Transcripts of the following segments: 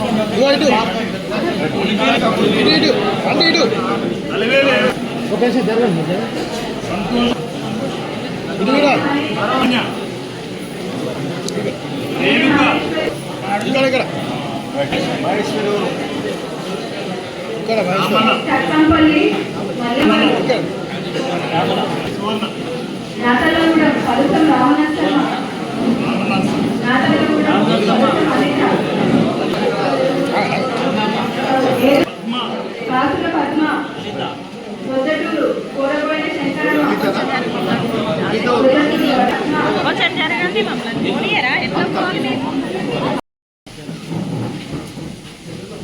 ఇటు ఇటు. ఇటు అంటే ఇటు. ఒక నిమిషం జరగండి ఇటు కూడా. ఇక్కడ ఇక్కడ. ఇక్కడ మహేశ్వరు. చట్టంపల్లి మల్లెమల్లి ఇక్కడ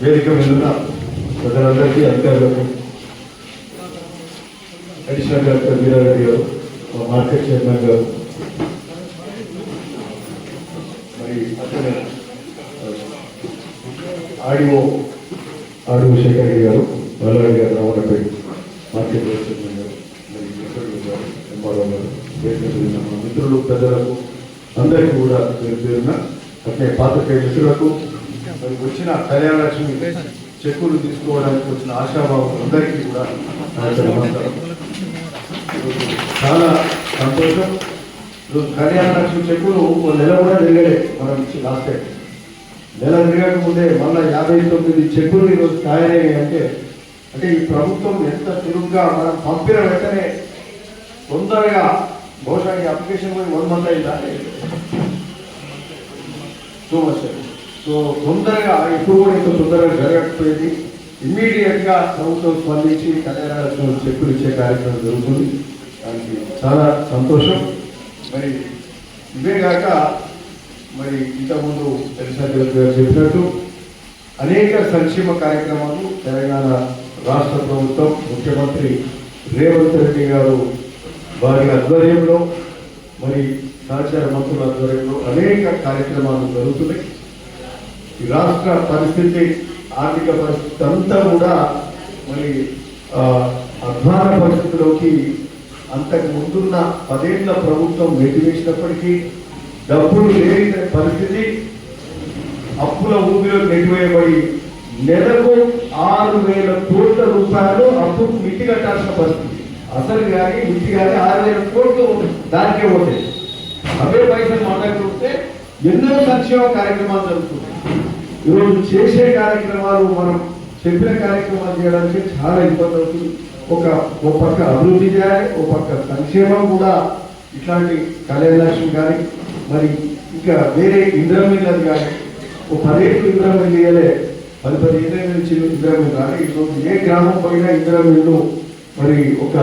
వేదిక మీద ప్రజలందరికీ అధికారులకు అడిషనల్ డైరెక్టర్ వీరారెడ్డి గారు మా మార్కెట్ చైర్మన్ గారు మరి అతని ఆడిఓ ఆడిఓ శేఖర్ రెడ్డి గారు వల్లారెడ్డి గారు రావడంపై మార్కెట్ చైర్మన్ గారు మరి వెంకటరెడ్డి గారు ఎంఆర్ఓ గారు మిత్రులు ప్రజలకు అందరికీ కూడా పేరు పేరున అట్లే పాత్రికేయ మిత్రులకు మరి వచ్చిన కళ్యాణలక్ష్మి చెక్కులు తీసుకోవడానికి వచ్చిన ఆశాభావం అందరికీ కూడా చాలా సంతోషం. ఈరోజు కళ్యాణలక్ష్మి చెక్కులు ఓ నెల కూడా తిరగలే మనం ఇచ్చి లాస్ట్ టైం నెల తిరగకముందే మళ్ళీ యాభై తొమ్మిది చెక్కులు ఈరోజు తయారయ్యాయి అంటే అంటే ఈ ప్రభుత్వం ఎంత చురుగ్గా మనం పంపిన వెంటనే తొందరగా బహుశా ఈ అప్లికేషన్ పోయి వన్ మంత్ అయిందా? సో మచ్ సో తొందరగా ఎప్పుడు కూడా ఇంత తొందరగా జరగకపోయింది. ఇమ్మీడియట్గా ప్రభుత్వం స్పందించి కళ్యాణ చెప్పులు ఇచ్చే కార్యక్రమం జరుగుతుంది. దానికి చాలా సంతోషం. మరి ఇవే కాక మరి ఇంతకుముందు తెలిసిన గారు చెప్పినట్టు అనేక సంక్షేమ కార్యక్రమాలు తెలంగాణ రాష్ట్ర ప్రభుత్వం ముఖ్యమంత్రి రేవంత్ రెడ్డి గారు వారి ఆధ్వర్యంలో మరి సహచార మంత్రుల ఆధ్వర్యంలో అనేక కార్యక్రమాలు జరుగుతున్నాయి. ఈ రాష్ట్ర పరిస్థితి ఆర్థిక పరిస్థితి అంతా కూడా మరి ఆ, అధ్వాన పరిస్థితిలోకి అంతకు ముందున్న పదేళ్ళ ప్రభుత్వం నెట్టివేసినప్పటికీ డబ్బులు లేని పరిస్థితి అప్పుల ఊపిలో నెట్టివేయబడి నెలకు ఆరు వేల కోట్ల రూపాయలు అప్పు మిట్టి కట్టాల్సిన పరిస్థితి. అసలు కానీ ఇంటి కానీ ఆరు వేల కోట్లు దానికే పోతాయి. అవే పైసలు మాట్లాడుకుంటే ఎన్నో సంక్షేమ కార్యక్రమాలు జరుగుతున్నాయి. ఈరోజు చేసే కార్యక్రమాలు మనం చెప్పిన కార్యక్రమాలు చేయడానికి చాలా ఇబ్బంది అవుతుంది. ఒక ఓ పక్క అభివృద్ధి చేయాలి ఓ పక్క సంక్షేమం కూడా ఇట్లాంటి కళ్యాణ కానీ మరి ఇంకా వేరే ఇంద్రమిల్లది కానీ ఓ పదేళ్ళు ఇంద్రమిల్లు ఇయ్యలే. పది పది ఇంద్రమిల్లు నుంచి ఇంద్రమిల్లు కానీ ఈరోజు ఏ గ్రామం పోయినా ఇంద్రమిల్లు మరి ఒక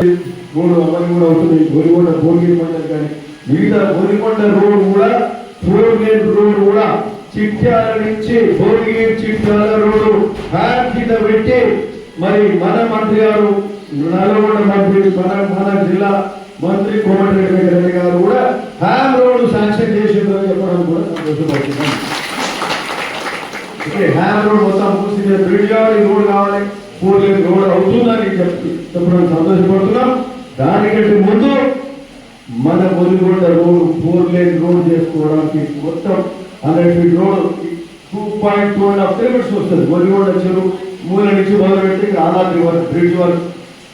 రోడ్డు అమలు కూడా అవుతుంది గోరిగొండ భోగిరి మండలి కానీ మిగతా గోరిగొండ రోడ్ కూడా ఫోర్ లేన్ రోడ్డు కూడా చిట్యాల నుంచి భోగిరి చిట్యాల రోడ్డు హ్యాక్ కింద పెట్టి మరి మన మంత్రి గారు నల్గొండ మంత్రి మన మన జిల్లా మంత్రి కోమటిరెడ్డి రెడ్డి గారు కూడా హ్యామ్ రోడ్డు శాంక్షన్ చేసిందని చెప్పడం కూడా సంతోషపడుతున్నాం. ఇక్కడ హ్యామ్ రోడ్ మొత్తం పూర్తి బ్రిడ్జ్ కావాలి రోడ్ కావాలి. ఫోర్ లేన్ అవుతుందని చెప్పి చెప్పడం సంతోషపడుతున్నాం. దానికంటే ముందు మన Mudigonda road four lane road చేసుకోవడానికి మొత్తం hundred feet road two point two and half kilometres వస్తుంది. ముదిగొండ చెరువు మూల నుంచి మొదలు పెట్టి ఆదాద్రి వరకు బ్రిడ్జ్ వరకు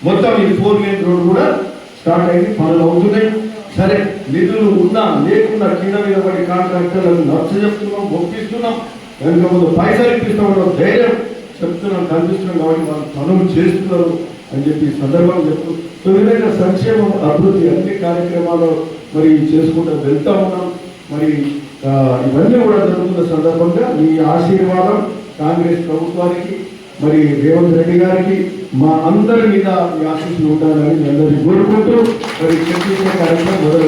మొత్తం ఈ ఫోర్ లేన్ రోడ్ కూడా స్టార్ట్ అయింది పనులు అవుతున్నాయి. సరే నిధులు ఉన్నా లేకున్నా కింద మీద పడి కాంట్రాక్టర్లను నచ్చ చెప్తున్నాం ఒప్పిస్తున్నాం. వెనుక ముందు పైసలు ఇప్పిస్తాం ధైర్యం చెప్తున్నాం కనిపిస్తున్నాం కాబట్టి వాళ్ళు పనులు చేస్తున్నారు అని చెప్పి సందర్భం సందర్భంగా చెప్తూ సో విధంగా సంక్షేమం అభివృద్ధి అన్ని కార్యక్రమాలు మరి చేసుకుంటూ వెళ్తా ఉన్నాం. మరి ఇవన్నీ కూడా జరుగుతున్న సందర్భంగా మీ ఆశీర్వాదం కాంగ్రెస్ ప్రభుత్వానికి మరి రేవంత్ రెడ్డి గారికి మా అందరి మీద ఈ ఆశీస్సులు ఉండాలని అందరినీ కోరుకుంటూ మరి చర్చించే కార్యక్రమం మొదలు